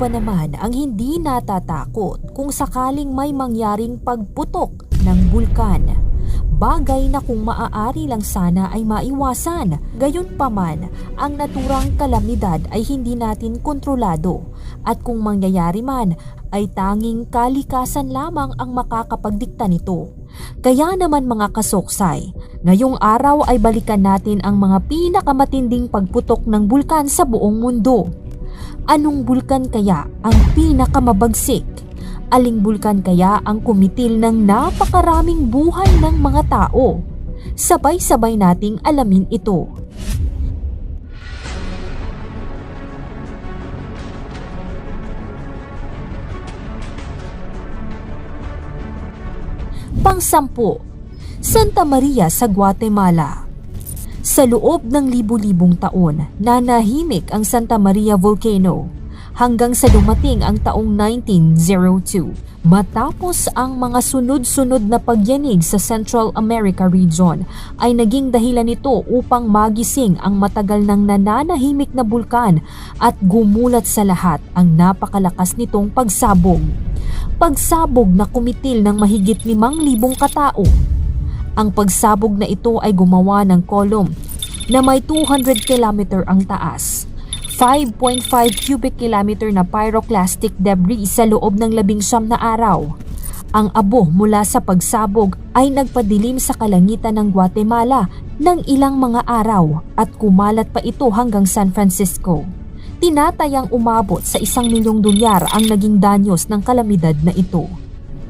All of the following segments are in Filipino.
ba naman ang hindi natatakot kung sakaling may mangyaring pagputok ng bulkan? Bagay na kung maaari lang sana ay maiwasan. Gayunpaman, ang naturang kalamidad ay hindi natin kontrolado. At kung mangyayari man, ay tanging kalikasan lamang ang makakapagdikta nito. Kaya naman mga kasoksay, ngayong araw ay balikan natin ang mga pinakamatinding pagputok ng bulkan sa buong mundo. Anong bulkan kaya ang pinakamabagsik? Aling bulkan kaya ang kumitil ng napakaraming buhay ng mga tao? Sabay-sabay nating alamin ito. Pangsampu, Santa Maria sa Guatemala. Sa loob ng libu-libong taon, nanahimik ang Santa Maria Volcano hanggang sa dumating ang taong 1902 matapos ang mga sunod-sunod na pagyanig sa Central America region ay naging dahilan nito upang magising ang matagal nang nananahimik na bulkan at gumulat sa lahat ang napakalakas nitong pagsabog. Pagsabog na kumitil ng mahigit limang libong katao. Ang pagsabog na ito ay gumawa ng kolom na may 200 kilometer ang taas 5.5 cubic kilometer na pyroclastic debris sa loob ng labing siyam na araw. Ang abo mula sa pagsabog ay nagpadilim sa kalangitan ng Guatemala ng ilang mga araw at kumalat pa ito hanggang San Francisco. Tinatayang umabot sa isang milyong dolyar ang naging danyos ng kalamidad na ito.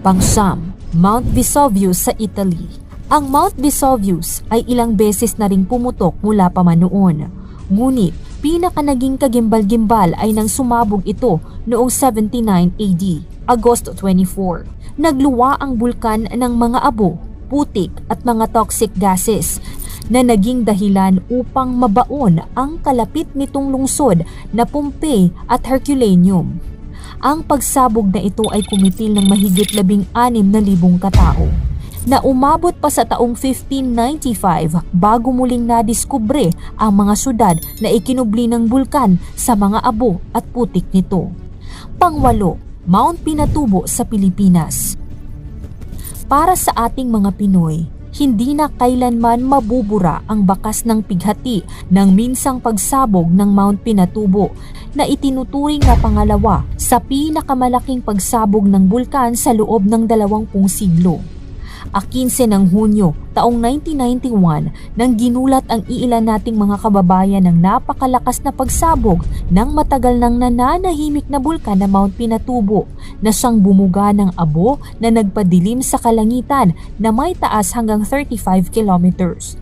Pangsyam, Mount Vesuvius sa Italy. Ang Mount Vesuvius ay ilang beses na ring pumutok mula pa man noon. Ngunit pinaka naging kagimbal-gimbal ay nang sumabog ito noong 79 AD, Agosto 24. Nagluwa ang bulkan ng mga abo, putik at mga toxic gases na naging dahilan upang mabaon ang kalapit nitong lungsod na Pompeii at Herculaneum. Ang pagsabog na ito ay kumitil ng mahigit labing anim na libong katao na umabot pa sa taong 1595 bago muling nadiskubre ang mga syudad na ikinubli ng bulkan sa mga abo at putik nito. Pangwalo, Mount Pinatubo sa Pilipinas. Para sa ating mga Pinoy, hindi na kailanman mabubura ang bakas ng pighati ng minsang pagsabog ng Mount Pinatubo na itinuturing na pangalawa sa pinakamalaking pagsabog ng bulkan sa loob ng dalawampung siglo a 15 ng Hunyo taong 1991 nang ginulat ang iilan nating mga kababayan ng napakalakas na pagsabog ng matagal nang nananahimik na bulkan na Mount Pinatubo na siyang bumuga ng abo na nagpadilim sa kalangitan na may taas hanggang 35 kilometers.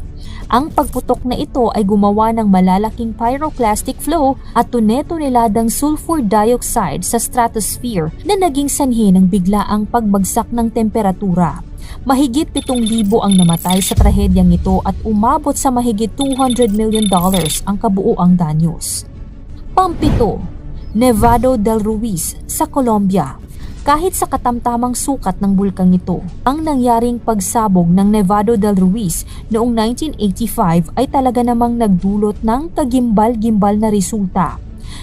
Ang pagputok na ito ay gumawa ng malalaking pyroclastic flow at tuneto-niladang sulfur dioxide sa stratosphere na naging sanhi ng biglaang pagbagsak ng temperatura. Mahigit 7,000 ang namatay sa trahedyang ito at umabot sa mahigit 200 million dollars ang kabuuang danyos. Pampito, Nevado del Ruiz sa Colombia kahit sa katamtamang sukat ng bulkang ito. Ang nangyaring pagsabog ng Nevado del Ruiz noong 1985 ay talaga namang nagdulot ng kagimbal-gimbal na resulta.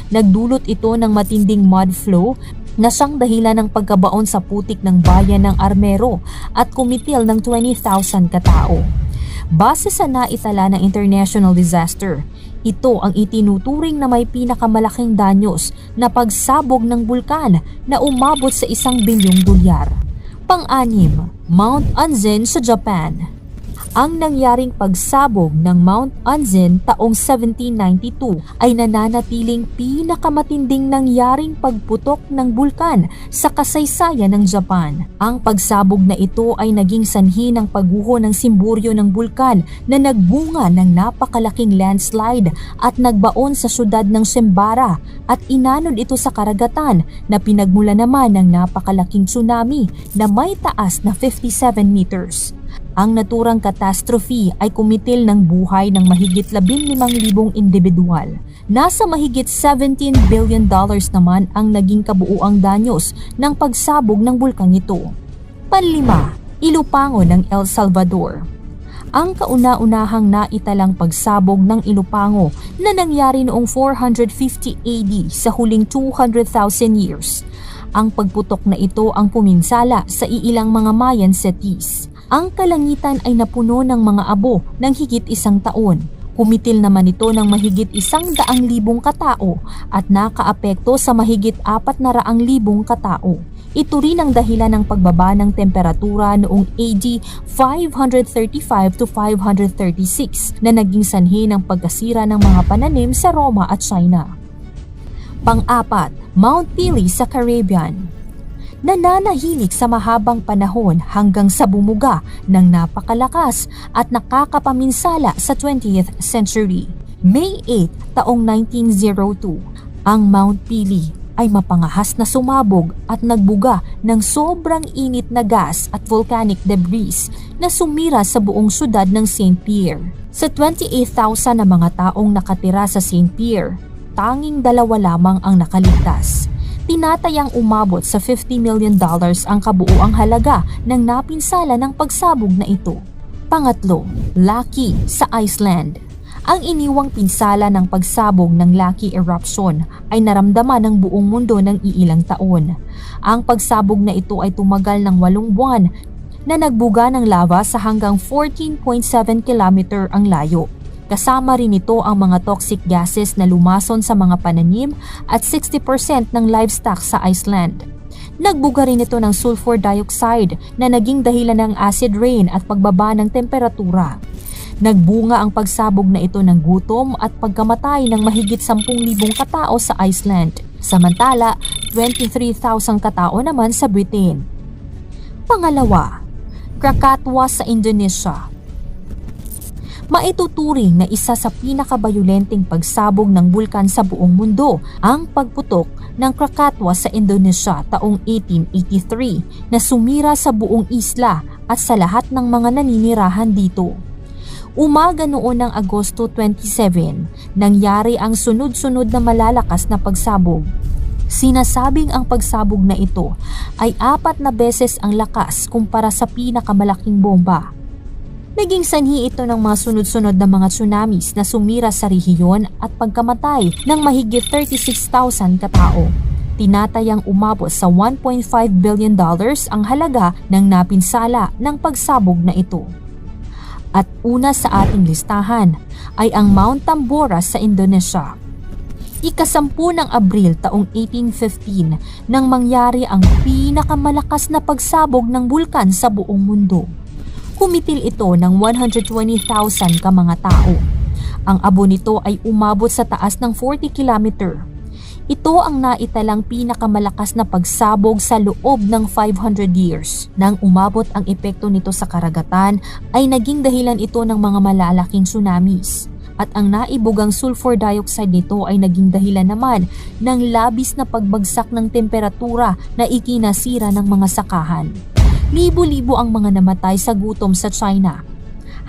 Nagdulot ito ng matinding mud flow na siyang dahilan ng pagkabaon sa putik ng bayan ng Armero at kumitil ng 20,000 katao. Base sa naitala ng international disaster, ito ang itinuturing na may pinakamalaking danyos na pagsabog ng bulkan na umabot sa isang bilyong dolyar. Pang-anim, Mount Anzen sa Japan ang nangyaring pagsabog ng Mount Anzen taong 1792 ay nananatiling pinakamatinding nangyaring pagputok ng bulkan sa kasaysayan ng Japan. Ang pagsabog na ito ay naging sanhi ng pagguho ng simburyo ng bulkan na nagbunga ng napakalaking landslide at nagbaon sa syudad ng Sembara at inanod ito sa karagatan na pinagmula naman ng napakalaking tsunami na may taas na 57 meters. Ang naturang catastrophe ay kumitil ng buhay ng mahigit 15,000 individual. Nasa mahigit 17 billion dollars naman ang naging kabuuang danyos ng pagsabog ng bulkang ito. Panlima, Ilupango ng El Salvador. ang kauna-unahang naitalang pagsabog ng Ilopango na nangyari noong 450 AD sa huling 200,000 years. Ang pagputok na ito ang puminsala sa iilang mga Mayan cities. Ang kalangitan ay napuno ng mga abo ng higit isang taon. Kumitil naman ito ng mahigit isang daang libong katao at nakaapekto sa mahigit apat na raang libong katao. Ito rin ang dahilan ng pagbaba ng temperatura noong AD 535 to 536 na naging sanhi ng pagkasira ng mga pananim sa Roma at China. Pang-apat, Mount Pili sa Caribbean. Nananahimik sa mahabang panahon hanggang sa bumuga ng napakalakas at nakakapaminsala sa 20th century. May 8, taong 1902, ang Mount Pili ay mapangahas na sumabog at nagbuga ng sobrang init na gas at volcanic debris na sumira sa buong syudad ng St. Pierre. Sa 28,000 na mga taong nakatira sa St. Pierre, tanging dalawa lamang ang nakaligtas. Tinatayang umabot sa 50 million dollars ang kabuuang halaga ng napinsala ng pagsabog na ito. Pangatlo, Lucky sa Iceland. Ang iniwang pinsala ng pagsabog ng Lucky eruption ay naramdaman ng buong mundo ng iilang taon. Ang pagsabog na ito ay tumagal ng walong buwan na nagbuga ng lava sa hanggang 14.7 kilometer ang layo. Kasama rin ito ang mga toxic gases na lumason sa mga pananim at 60% ng livestock sa Iceland. Nagbuga rin ito ng sulfur dioxide na naging dahilan ng acid rain at pagbaba ng temperatura. Nagbunga ang pagsabog na ito ng gutom at pagkamatay ng mahigit 10,000 katao sa Iceland. Samantala, 23,000 katao naman sa Britain. Pangalawa, Krakatau sa Indonesia maituturing na isa sa pinakabayolenteng pagsabog ng bulkan sa buong mundo ang pagputok ng Krakatau sa Indonesia taong 1883 na sumira sa buong isla at sa lahat ng mga naninirahan dito. Umaga noon ng Agosto 27, nangyari ang sunod-sunod na malalakas na pagsabog. Sinasabing ang pagsabog na ito ay apat na beses ang lakas kumpara sa pinakamalaking bomba Naging sanhi ito ng mga sunod-sunod na mga tsunamis na sumira sa rehiyon at pagkamatay ng mahigit 36,000 katao. Tinatayang umabot sa 1.5 billion dollars ang halaga ng napinsala ng pagsabog na ito. At una sa ating listahan ay ang Mount Tambora sa Indonesia. Ikasampu ng Abril taong 1815 nang mangyari ang pinakamalakas na pagsabog ng bulkan sa buong mundo kumitil ito ng 120,000 ka mga tao. Ang abo nito ay umabot sa taas ng 40 kilometer. Ito ang naitalang pinakamalakas na pagsabog sa loob ng 500 years. Nang umabot ang epekto nito sa karagatan ay naging dahilan ito ng mga malalaking tsunamis. At ang naibugang sulfur dioxide nito ay naging dahilan naman ng labis na pagbagsak ng temperatura na ikinasira ng mga sakahan. Libo-libo ang mga namatay sa gutom sa China,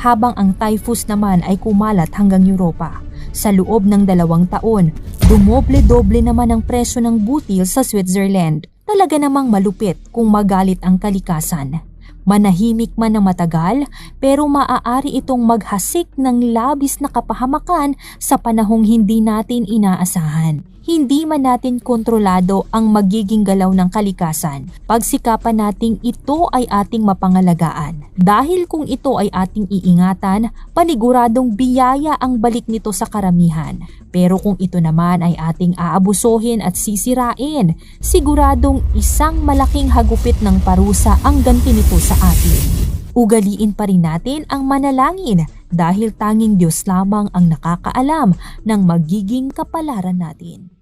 habang ang typhus naman ay kumalat hanggang Europa. Sa loob ng dalawang taon, dumoble-doble naman ang presyo ng butil sa Switzerland. Talaga namang malupit kung magalit ang kalikasan. Manahimik man ng matagal, pero maaari itong maghasik ng labis na kapahamakan sa panahong hindi natin inaasahan hindi man natin kontrolado ang magiging galaw ng kalikasan. Pagsikapan nating ito ay ating mapangalagaan. Dahil kung ito ay ating iingatan, paniguradong biyaya ang balik nito sa karamihan. Pero kung ito naman ay ating aabusohin at sisirain, siguradong isang malaking hagupit ng parusa ang ganti nito sa atin. Ugaliin pa rin natin ang manalangin dahil tanging Diyos lamang ang nakakaalam ng magiging kapalaran natin.